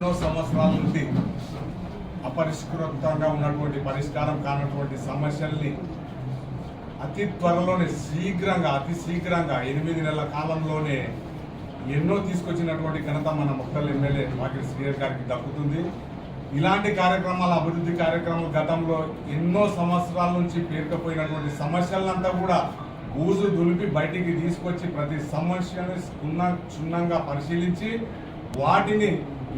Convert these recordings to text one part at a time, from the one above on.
ఎన్నో సంవత్సరాల నుండి అపరిష్కృతంగా ఉన్నటువంటి పరిష్కారం కానటువంటి సమస్యల్ని అతి త్వరలోనే శీఘ్రంగా అతి శీఘ్రంగా ఎనిమిది నెలల కాలంలోనే ఎన్నో తీసుకొచ్చినటువంటి ఘనత మన ముక్కల ఎమ్మెల్యే వాకిటి శ్రీయర్ గారికి దక్కుతుంది. ఇలాంటి కార్యక్రమాల అభివృద్ధి కార్యక్రమాలు గతంలో ఎన్నో సంవత్సరాల నుంచి పేరుకపోయినటువంటి సమస్యలంతా కూడా బూజు దులిపి బయటికి తీసుకొచ్చి ప్రతి సమస్యను క్షుణ్ణంగా పరిశీలించి వాటిని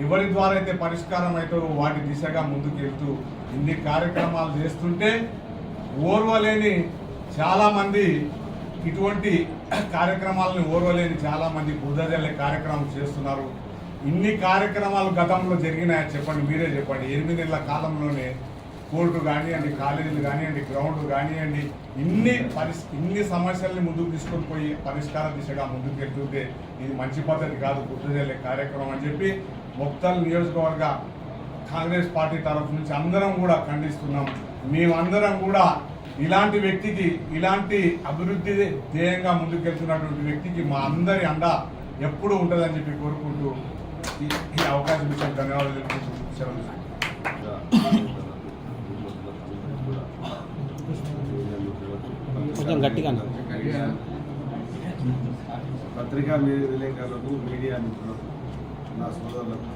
ఎవరి ద్వారా అయితే పరిష్కారం అవుతారో వాటి దిశగా ముందుకు వెళ్తూ ఇన్ని కార్యక్రమాలు చేస్తుంటే ఓర్వలేని చాలామంది ఇటువంటి కార్యక్రమాలను ఓర్వలేని చాలామంది బుధజల్లే కార్యక్రమం చేస్తున్నారు. ఇన్ని కార్యక్రమాలు గతంలో జరిగినాయా చెప్పండి మీరే చెప్పండి. ఎనిమిది నెలల కాలంలోనే కోర్టు కానివ్వండి కాలేజీలు కానివ్వండి గ్రౌండ్లు కానివ్వండి ఇన్ని పరిస్ ఇన్ని సమస్యల్ని ముందుకు తీసుకొని పోయి పరిష్కార దిశగా ముందుకు వెళ్తుంటే ఇది మంచి పద్ధతి కాదు గుర్తుజల్లే కార్యక్రమం అని చెప్పి మొక్తల్ నియోజకవర్గ కాంగ్రెస్ పార్టీ తరఫు నుంచి అందరం కూడా ఖండిస్తున్నాం మేమందరం కూడా ఇలాంటి వ్యక్తికి ఇలాంటి అభివృద్ధి ధ్యేయంగా ముందుకెళ్తున్నటువంటి వ్యక్తికి మా అందరి అండ ఎప్పుడు ఉంటుందని చెప్పి కోరుకుంటూ ఈ అవకాశం ఇచ్చిన ధన్యవాదాలు తెలుపుకుంటూ సెలవు. కొంచెం గట్టిగా. పత్రికా విలేకరులకు మీడియా మిత్రులకు నా సోదరులకు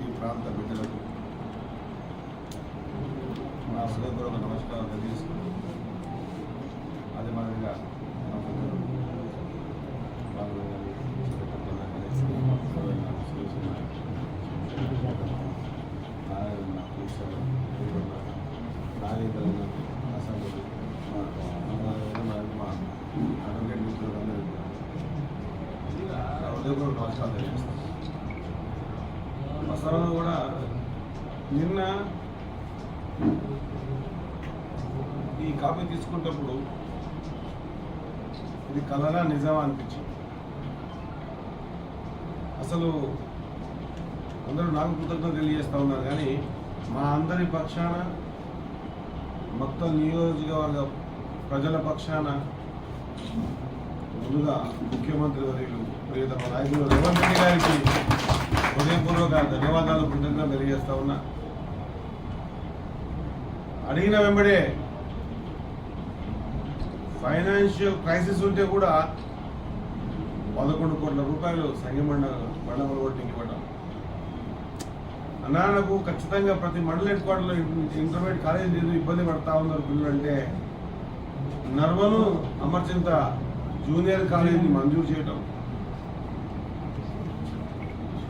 ఈ ప్రాంత బిడ్డలకు నా సోదరులకు నమస్కారం తెలియజేసుకుంటూ అదే మాదిరిగా నాకు మా అడ్వకేట్ అందరికీ నమస్కారం తెలియజేస్తాను కూడా నిన్న ఈ కాపీ తీసుకున్నప్పుడు ఇది కలరా నిజమా అనిపించింది. అసలు అందరూ నాకు కృతజ్ఞత తెలియజేస్తా ఉన్నారు కానీ మా అందరి పక్షాన మొత్తం నియోజకవర్గ ప్రజల పక్షాన ముందుగా ముఖ్యమంత్రి వర్యులు ప్రియతమ నాయకులు రేవంత్ రెడ్డి గారికి ధన్యవాదాలు కృతజ్ఞత తెలియజేస్తా ఉన్నా. అడిగిన వెంబడే ఫైనాన్షియల్ క్రైసిస్ ఉంటే కూడా పదకొండు కోట్ల రూపాయలు సంఘమండ మండల ఓటింగ్ ఇవ్వడం అన్నా నాకు ఖచ్చితంగా ప్రతి మండల హెడ్ క్వార్టర్లో ఇంటర్మీడియట్ కాలేజీ లేదు ఇబ్బంది పడతా ఉన్నారు పిల్లలు అంటే నర్వను అమర్చింత జూనియర్ కాలేజీని మంజూరు చేయటం.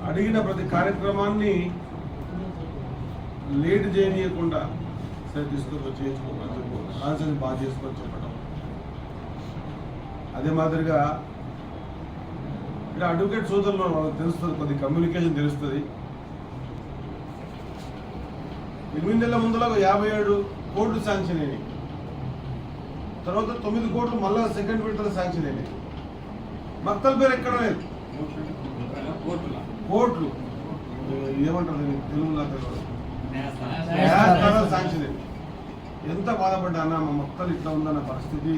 అడిగిన ప్రతి కార్యక్రమాన్ని లేట్ చేయనీయకుండా సరే తీసుకొని చేయించుకోమని చెప్పు. కాన్సెన్స్ బాగా చేసుకొని చెప్పడం. అదే మాదిరిగా ఇక్కడ అడ్వకేట్ సోదరులు వాళ్ళకి తెలుస్తుంది కొద్ది కమ్యూనికేషన్ తెలుస్తుంది. ఎనిమిది నెలల ముందులో యాభై ఏడు కోట్లు శాంక్షన్ అయినాయి. తర్వాత తొమ్మిది కోట్లు మళ్ళా సెకండ్ విడతల శాంక్షన్ అయినాయి. మక్తల పేరు ఎక్కడ లేదు. కోట్లు ఏమంటారు తెలుగులో తెలియదు శాంక్షన్ అయింది ఎంత బాధపడ్డా అన్న మా మొక్కలు ఇట్లా ఉందన్న పరిస్థితి.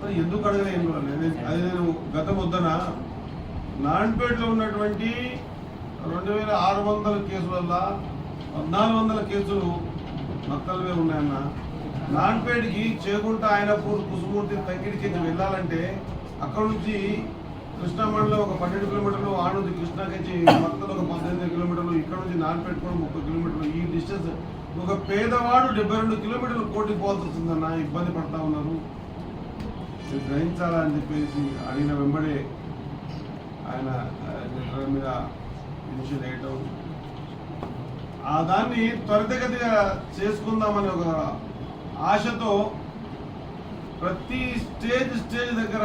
మరి ఎందుకు అడగలేదు అది నేను గత వద్దన నాన్పేటలో ఉన్నటువంటి రెండు వేల ఆరు వందల కేసులల్లా పద్నాలుగు వందల కేసులు మక్కలవే ఉన్నాయన్న. నాన్పేటకి చేకుంట ఆయనపూర్ కుసుమూర్తి తగ్గిడికి వెళ్ళాలంటే అక్కడ నుంచి కృష్ణా మండలం ఒక పన్నెండు కిలోమీటర్లు ఆ నుంచి కృష్ణాకి మొత్తం ఒక పద్దెనిమిది కిలోమీటర్లు ఇక్కడ నుంచి నాన్పేట కూడా ముప్పై కిలోమీటర్లు. ఈ డిస్టెన్స్ ఒక పేదవాడు డెబ్బై రెండు కిలోమీటర్లు కోటికి పోవాల్సి వస్తుందన్న ఇబ్బంది పడతా ఉన్నారు. ఇది గ్రహించాలా అని చెప్పేసి అడిగిన వెంబడే ఆయన ఆ, మీద ఇనిషియల్ వేయటం ఆ దాన్ని త్వరితగతిగా చేసుకుందామని ఒక ఆశతో ప్రతి స్టేజ్ స్టేజ్ దగ్గర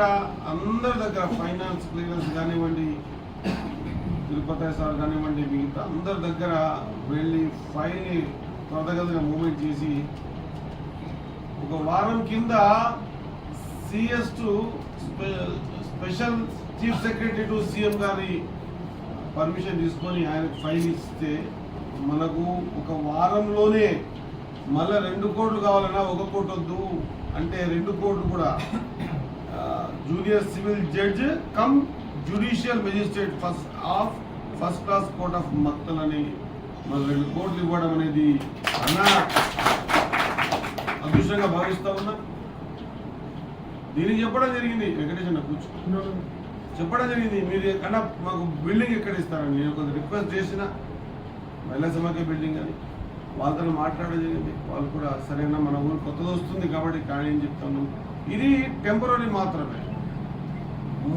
అందరి దగ్గర ఫైనాన్స్ క్లియరెన్స్ కానివ్వండి తిరుపతి సార్ కానివ్వండి మిగతా అందరి దగ్గర వెళ్ళి ఫైల్ని త్వరగతిగా మూమెంట్ చేసి ఒక వారం కింద CS to special chief secretary to CM గారి పర్మిషన్ తీసుకొని ఆయనకు ఫైల్ ఇస్తే మనకు ఒక వారంలోనే మళ్ళీ రెండు కోట్లు కావాలన్నా ఒక కోటి వద్దు. అంటే రెండు కోట్లు కూడా junior civil judge cum judicial magistrate first of first class court of మక్తలని మరి రెండు కోట్లు ఇవ్వడం అనేది అన్నా అదృష్టంగా భావిస్తా ఉన్నా. దీనికి చెప్పడం జరిగింది అన్న కూర్చో. చెప్పడం జరిగింది. మీరు అన్న మాకు బిల్డింగ్ ఎక్కడ ఇస్తారని నేను కొంచెం రిక్వెస్ట్ చేసిన. మహిళా సమాఖ్య బిల్డింగ్ అని. వాళ్ళతో మాట్లాడడం జరిగింది. వాళ్ళు కూడా సరైన మన ఊరు కొత్తది వస్తుంది కాబట్టి కానీ ఏం చెప్తాను. ఇది టెంపరీ మాత్రమే.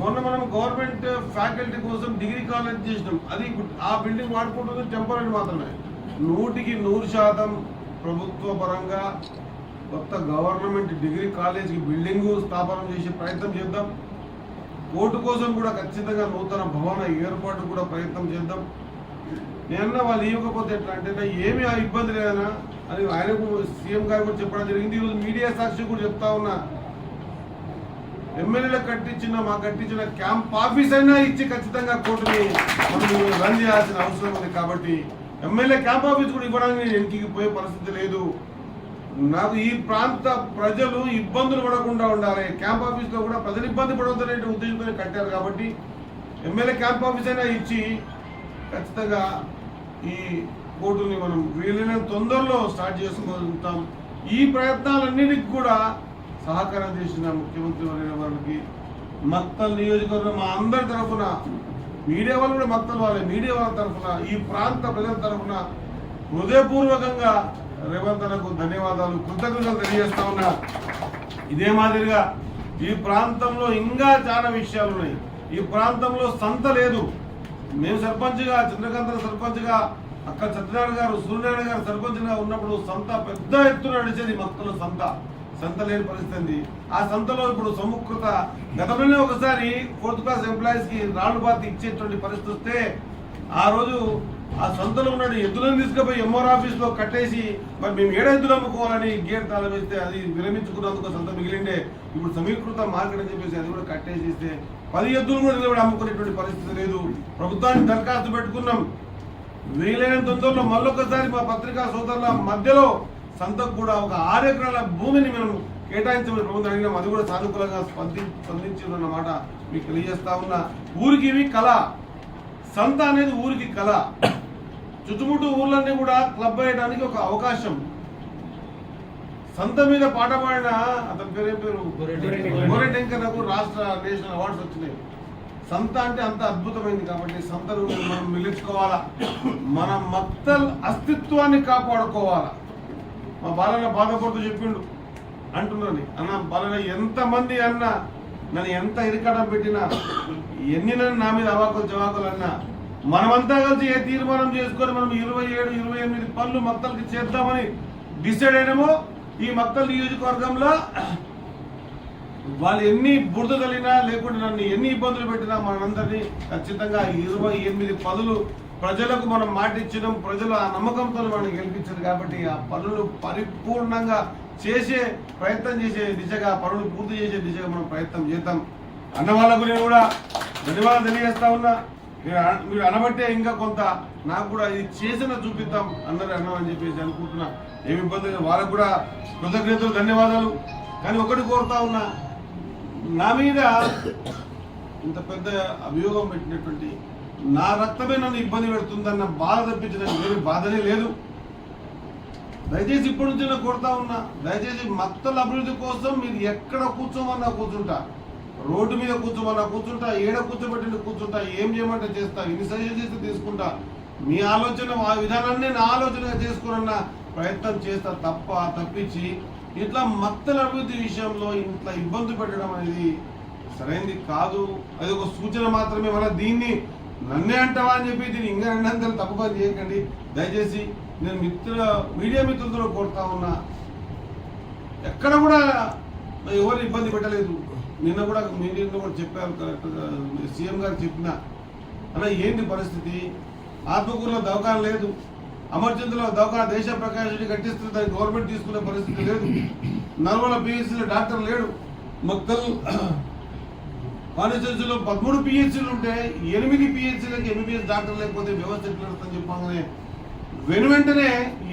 మొన్న మనం గవర్నమెంట్ ఫ్యాకల్టీ కోసం డిగ్రీ కాలేజ్ చేసినాం. అది ఆ బిల్డింగ్ వాడుకుంటుంది టెంపరీ మాత్రమే. నూటికి నూరు శాతం ప్రభుత్వ పరంగా కొత్త గవర్నమెంట్ డిగ్రీ కాలేజీకి బిల్డింగ్ స్థాపన చేసే ప్రయత్నం చేద్దాం. కోర్టు కోసం కూడా ఖచ్చితంగా నూతన భవన ఏర్పాటు కూడా ప్రయత్నం చేద్దాం. నేను వాళ్ళు ఇవ్వకపోతే ఎట్లా? అంటే ఏమి ఆ ఇబ్బంది లేదనా అని ఆయనకు సీఎం గారు కూడా చెప్పడం జరిగింది. ఈరోజు మీడియా సాక్షి కూడా చెప్తా ఉన్నా. ఎమ్మెల్యేలకు కట్టించిన మా కట్టించిన క్యాంప్ ఆఫీస్ అయినా ఇచ్చి ఖచ్చితంగా కోర్టుని మనం రన్ చేయాల్సిన అవసరం ఉంది కాబట్టి ఎమ్మెల్యే క్యాంప్ ఆఫీస్ కూడా ఇవ్వడానికి నేను పోయే పరిస్థితి లేదు. నాకు ఈ ప్రాంత ప్రజలు ఇబ్బందులు పడకుండా ఉండాలి. క్యాంప్ ఆఫీస్లో కూడా ప్రజలు ఇబ్బంది పడవద్దనే ఉద్దేశంతో కట్టారు కాబట్టి ఎమ్మెల్యే క్యాంప్ ఆఫీస్ అయినా ఇచ్చి ఖచ్చితంగా ఈ కోర్టుని మనం వీలైన తొందరలో స్టార్ట్ చేసుకుంటాం ఈ ప్రయత్నాలన్నిటికి కూడా సహకారం చేసిన ముఖ్యమంత్రి వర్యుల వారికి మక్తల్ నియోజకవర్గం మా అందరి తరఫున మీడియా వాళ్ళు కూడా మక్తల్ వాళ్ళే మీడియా వాళ్ళ తరఫున ఈ ప్రాంత ప్రజల తరఫున హృదయపూర్వకంగా రేవంత్ అన్నకు ధన్యవాదాలు కృతజ్ఞతలు తెలియజేస్తా ఉన్నా. ఇదే మాదిరిగా ఈ ప్రాంతంలో ఇంకా చాలా విషయాలు ఉన్నాయి. ఈ ప్రాంతంలో సంత లేదు. మేము సర్పంచ్గా చంద్రకాంత సర్పంచ్గా అక్క సత్యనారాయణ గారు సూర్యనారాయణ గారు సర్పంచ్గా ఉన్నప్పుడు సంత పెద్ద ఎత్తున నడిచేది మక్కల సంత. సంత లేని పరిస్థితి ఆ సంతలో ఇప్పుడు సముఖత గతంలోనే ఒకసారి ఫోర్త్ క్లాస్ ఎంప్లాయీస్కి రాళ్ళు బాతి ఇచ్చేటువంటి పరిస్థితి వస్తే ఆ రోజు ఆ సంతలో ఉన్న ఎద్దులను తీసుకుపోయి ఎంఆర్ ఆఫీస్లో కట్టేసి మరి మేము ఏడ ఎద్దులు అమ్ముకోవాలని గేట్ తాళం వేస్తే అది విరమించుకున్నందుకు సంత మిగిలిండే. ఇప్పుడు సమీకృత మార్కెట్ అని చెప్పేసి అది కూడా కట్టేసిస్తే పది ఎద్దులు కూడా నిలబడి అమ్ముకునేటువంటి పరిస్థితి లేదు. ప్రభుత్వానికి దరఖాస్తు పెట్టుకున్నాం. వీలైన తొందరలో మళ్ళొకసారి మా పత్రికా సోదరుల మధ్యలో సంతకు కూడా ఒక ఆరు ఎకరాల భూమిని మనం కేటాయించమని ప్రభుత్వం అడిగినాం. అది కూడా సానుకూలంగా స్పంది స్పందించిందన్నమాట మీకు తెలియజేస్తా ఉన్నా. ఊరికి ఇవి కళ. సంత అనేది ఊరికి కళ. చుట్టుముట్టు ఊర్లన్నీ కూడా క్లబ్ అయ్యడానికి ఒక అవకాశం. సంత మీద పాట పాడిన అతని పేరు పేరు? గోరెటెంకర్లకు రాష్ట్ర నేషనల్ అవార్డ్స్ వచ్చినాయి. సంత అంటే అంత అద్భుతమైంది కాబట్టి సంతను మనం మిగిలించుకోవాలా మన మక్తల్ అస్తిత్వాన్ని కాపాడుకోవాలా? మా బాలన్న బాధపడుతూ చెప్పిండు. అంటున్నాను. అన్న బాలన్న ఎంతమంది అన్నా నన్ను ఎంత ఇరికడం పెట్టినా ఎన్ని నన్ను నా మీద అవాకులు జవాకులు అన్నా మనమంతా కలిసి ఏ తీర్మానం చేసుకొని మనం ఇరవై ఏడు ఇరవై ఎనిమిది పనులు మక్తలకి చేద్దామని డిసైడ్ అయినామో ఈ మక్తల నియోజకవర్గంలో వాళ్ళు ఎన్ని బురద కలిగినా లేకుంటే నన్ను ఎన్ని ఇబ్బందులు పెట్టినా మనందరినీ ఖచ్చితంగా ఇరవై ఎనిమిది పదులు ప్రజలకు మనం మాటిచ్చినాం. ప్రజలు ఆ నమ్మకంతో మనం గెలిపించారు కాబట్టి ఆ పనులు పరిపూర్ణంగా చేసే ప్రయత్నం చేసే దిశగా పనులు పూర్తి చేసే దిశగా మనం ప్రయత్నం చేద్దాం. అన్న వాళ్ళకు నేను కూడా ధన్యవాదాలు తెలియజేస్తా ఉన్నా. మీరు మీరు అనబట్టే ఇంకా కొంత నాకు కూడా ఇది చేసిన చూపిద్దాం అందరూ అన్నం అని చెప్పేసి అనుకుంటున్నా. ఏమి ఇబ్బంది లేదు. వాళ్ళకు కూడా కృతజ్ఞతలు ధన్యవాదాలు. కానీ ఒకటి కోరుతా ఉన్నా నా మీద ఇంత పెద్ద అభియోగం పెట్టినటువంటి నా రక్తమే నన్ను ఇబ్బంది పెడుతుందన్న బాధ తప్పించి వేరే బాధనే లేదు. దయచేసి ఇప్పటి నుంచి నేను కోరుతా ఉన్నా దయచేసి మత్తల అభివృద్ధి కోసం మీరు ఎక్కడ కూర్చోమన్నా కూర్చుంటా. రోడ్డు మీద కూర్చోమన్నా కూర్చుంటా ఏడ కూర్చోబెట్టి కూర్చుంటా ఏం చేయమంటే చేస్తా ఇన్ని సజెస్ట్ చేస్తే తీసుకుంటా. మీ ఆలోచన ఆ విధానాన్ని నా ఆలోచనగా చేసుకున్న ప్రయత్నం చేస్తా తప్ప తప్పించి ఇట్లా మత్తల అభివృద్ధి విషయంలో ఇంత ఇబ్బంది పెట్టడం అనేది సరైనది కాదు. అది ఒక సూచన మాత్రమే. మన దీన్ని నన్నే అంటావా అని చెప్పి దీన్ని ఇంకా రెండంతలు తప్పు పని చేయకండి. దయచేసి నేను మిత్రుల మీడియా మిత్రులతో కోరుతా ఉన్నా. ఎక్కడ కూడా ఎవరు ఇబ్బంది పెట్టలేదు. నిన్న కూడా మీడియాలో కూడా చెప్పారు కరెక్ట్గా సీఎం గారు చెప్పిన. అలా ఏంటి పరిస్థితి? ఆత్మకూరులో దవాఖాన లేదు. అమర్చంద్రలో దవాఖాన దేశ ప్రకాశాన్ని కట్టిస్తున్న దానికి దాన్ని గవర్నమెంట్ తీసుకునే పరిస్థితి లేదు. నల్గొండ పిహెచ్సిలో డాక్టర్ లేడు. మొక్కలు కాన్స్టిట్యూన్సీలో పదమూడు పిహెచ్సీలు ఉంటే ఎనిమిది పిహెచ్సీలకి ఎంబీబీఎస్ డాక్టర్ లేకపోతే వ్యవస్థ ఎట్లా నడుస్తుందని చెప్పగానే వెను వెంటనే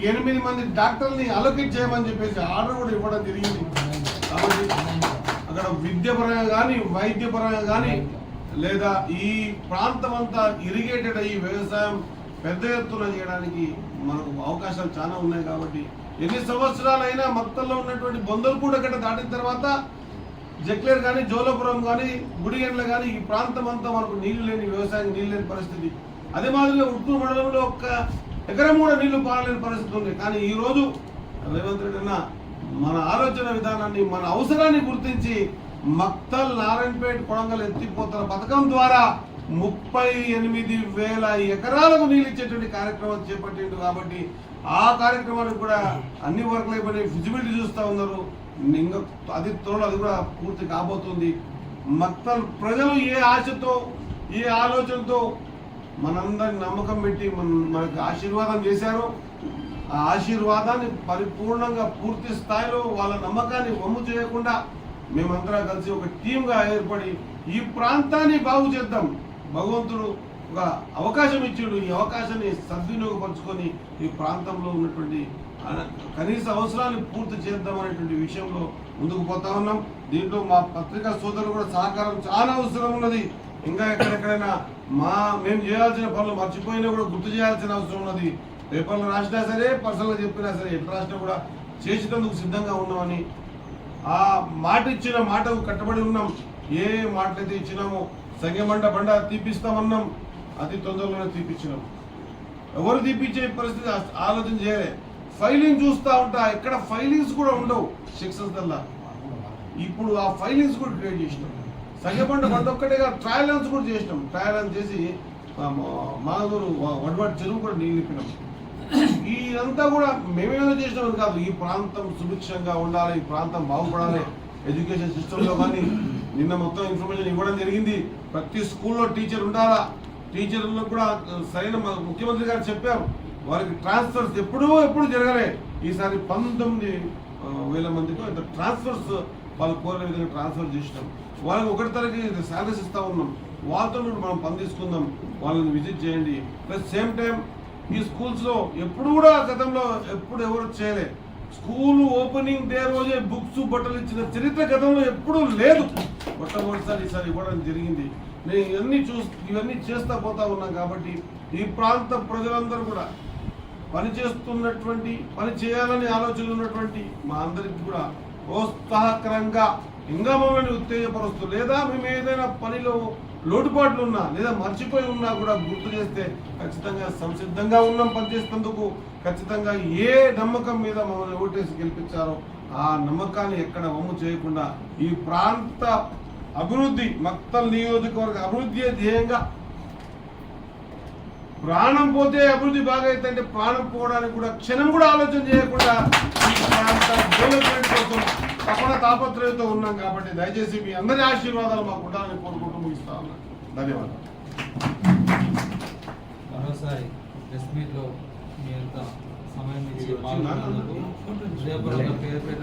ఎనిమిది మంది డాక్టర్ని అలొకేట్ చేయమని చెప్పేసి ఆర్డర్ కూడా ఇవ్వడం జరిగింది. కాబట్టి అక్కడ విద్యపరంగా కానీ వైద్యపరంగా కానీ లేదా ఈ ప్రాంతం అంతా ఇరిగేటెడ్ అయ్యి వ్యవసాయం పెద్ద ఎత్తున చేయడానికి మనకు అవకాశాలు చాలా ఉన్నాయి కాబట్టి ఎన్ని సంవత్సరాలైనా మొత్తంలో ఉన్నటువంటి బొందలపూడ గట్ట దాటిన తర్వాత జక్లేర్ కానీ జోలపురం కానీ గుడిగండ్ల కానీ ఈ ప్రాంతం అంతా మనకు నీళ్ళు లేని వ్యవసాయం నీళ్ళు లేని పరిస్థితి. అదే మాదిరిగా ఉత్తూరు మండలంలో ఒక్క ఎకరం కూడా నీళ్ళు పారలేని పరిస్థితి ఉంది. కానీ ఈ రోజు రేవంత్ రెడ్డి అన్న మన ఆలోచన విధానాన్ని మన అవసరాన్ని గుర్తించి మక్తల్ నారాయణపేట కొడంగల్ ఎత్తిపోతున్న పథకం ద్వారా ముప్పై ఎనిమిది వేల ఎకరాలకు నీళ్ళు ఇచ్చేటువంటి కార్యక్రమం చేపట్టిండు కాబట్టి ఆ కార్యక్రమానికి కూడా అన్ని వర్క్లు అయిపోయి ఫిజిబిలిటీ చూస్తూ ఉన్నారు. ఇంకా అది త్వరలో అది కూడా పూర్తి కాబోతుంది. మక్తల్ ప్రజలు ఏ ఆశతో ఏ ఆలోచనతో మనందరి నమ్మకం పెట్టి మన మనకు ఆశీర్వాదం చేశారు. ఆ ఆశీర్వాదాన్ని పరిపూర్ణంగా పూర్తి స్థాయిలో వాళ్ళ నమ్మకాన్ని వమ్ము చేయకుండా మేమంతా కలిసి ఒక టీంగా ఏర్పడి ఈ ప్రాంతాన్ని బాగు చేద్దాం. భగవంతుడు ఒక అవకాశం ఇచ్చాడు. ఈ అవకాశాన్ని సద్వినియోగపరుచుకొని ఈ ప్రాంతంలో ఉన్నటువంటి కనీస అవసరాన్ని పూర్తి చేద్దాం అనేటువంటి విషయంలో ముందుకు పోతా ఉన్నాం. దీంట్లో మా పత్రికా సోదరులు కూడా సహకారం చాలా అవసరం ఉన్నది. ఇంకా ఎక్కడెక్కడైనా మా మేము చేయాల్సిన పనులు మర్చిపోయినా కూడా గుర్తు చేయాల్సిన అవసరం ఉన్నది. పేపర్లు రాసినా సరే పర్సనల్గా చెప్పినా సరే ఎట్లా రాసినా కూడా చేసేటందుకు సిద్ధంగా ఉన్నామని ఆ మాట ఇచ్చిన మాటకు కట్టుబడి ఉన్నాం. ఏ మాటలైతే ఇచ్చినామో సంగమండ బండ తీపిస్తామన్నాం. అతి తొందరలోనే తీపిచ్చినాం. ఎవరు తీపిచ్చే పరిస్థితి ఆలోచన చేయలే. ఫైలింగ్ చూస్తా ఉంటా. ఎక్కడ ఫైలింగ్స్ కూడా ఉండవు. సిక్సెస్ దల్లా ఇప్పుడు ఆ ఫైలింగ్స్ కూడా క్రియేట్ చేసినాం. సంగబండ బండ ఒక్కటేగా ట్రయల్ కూడా చేసినాం. ట్రయల్ చేసి మా- మాధూరు వడ్వాడి చెరువు కూడా నీళ్ళు నింపినాం. ఇదంతా కూడా మేమేదో చేసినామని కాదు ఈ ప్రాంతం సుభిక్షంగా ఉండాలి ఈ ప్రాంతం బాగుపడాలి ఎడ్యుకేషన్ సిస్టంలో కానీ నిన్న మొత్తం ఇన్ఫర్మేషన్ ఇవ్వడం జరిగింది. ప్రతి స్కూల్లో టీచర్ ఉండాలా? టీచర్లకు కూడా సరైన ముఖ్యమంత్రి గారు చెప్పారు. వారికి ట్రాన్స్ఫర్స్ ఎప్పుడూ ఎప్పుడు జరగలే. ఈసారి పంతొమ్మిది వేల మందికి ఇంత ట్రాన్స్ఫర్స్ వాళ్ళు కోరిన విధంగా ట్రాన్స్ఫర్ చేసినాం. వాళ్ళకి ఒకటి తరగతి శాలరీస్ ఇస్తూ ఉన్నాం. వాళ్ళతో మనం పని తీసుకుందాం. వాళ్ళని విజిట్ చేయండి. ప్లస్ సేమ్ టైం ఈ స్కూల్స్లో ఎప్పుడు కూడా గతంలో ఎప్పుడు ఎవరు చేయలేదు స్కూల్ ఓపెనింగ్ డే రోజే బుక్స్ బట్టలు ఇచ్చిన చరిత్ర గతంలో ఎప్పుడూ లేదు. మొట్టమొదటిసారి ఈసారి ఇవ్వడం జరిగింది. నేను ఇవన్నీ చూ ఇవన్నీ చేస్తా పోతా ఉన్నాం కాబట్టి ఈ ప్రాంత ప్రజలందరూ కూడా పని చేస్తున్నటువంటి పని చేయాలని ఆలోచనలు ఉన్నటువంటి మా అందరికి కూడా ప్రోత్సాహకరంగా ఇంకా మమ్మల్ని ఉత్తేజపరుస్తూ లేదా మేము ఏదైనా పనిలో లోటుపాట్లు ఉన్నా లేదా మర్చిపోయి ఉన్నా కూడా గుర్తు చేస్తే ఖచ్చితంగా సంసిద్ధంగా ఉన్నాం పనిచేసినందుకు ఖచ్చితంగా ఏ నమ్మకం మీద మమ్మల్ని ఓటేసి గెలిపించారో ఆ నమ్మకాన్ని ఎక్కడ వమ్ము చేయకుండా ఈ ప్రాంత అభివృద్ధి మక్తల్ నియోజకవర్గ అభివృద్ధి ధ్యేయంగా ప్రాణం పోతే అభివృద్ధి బాగా అంటే ప్రాణం పోవడానికి కూడా క్షణం కూడా ఆలోచన చేయకుండా ఈ ప్రాంత డెవలప్మెంట్ కోసం తప్పన తాపత్రయంతో ఉన్నాం కాబట్టి దయచేసి మీ అందరి ఆశీర్వాదాలు మాకు ఉండాలని కోరుకుంటూ ముగిస్తా ఉన్నాను ధన్యవాదాలు మరోసారి ప్రెస్ మీ యొక్క సమయం ఇచ్చి? పాల్గొన్నందుకు పేరు.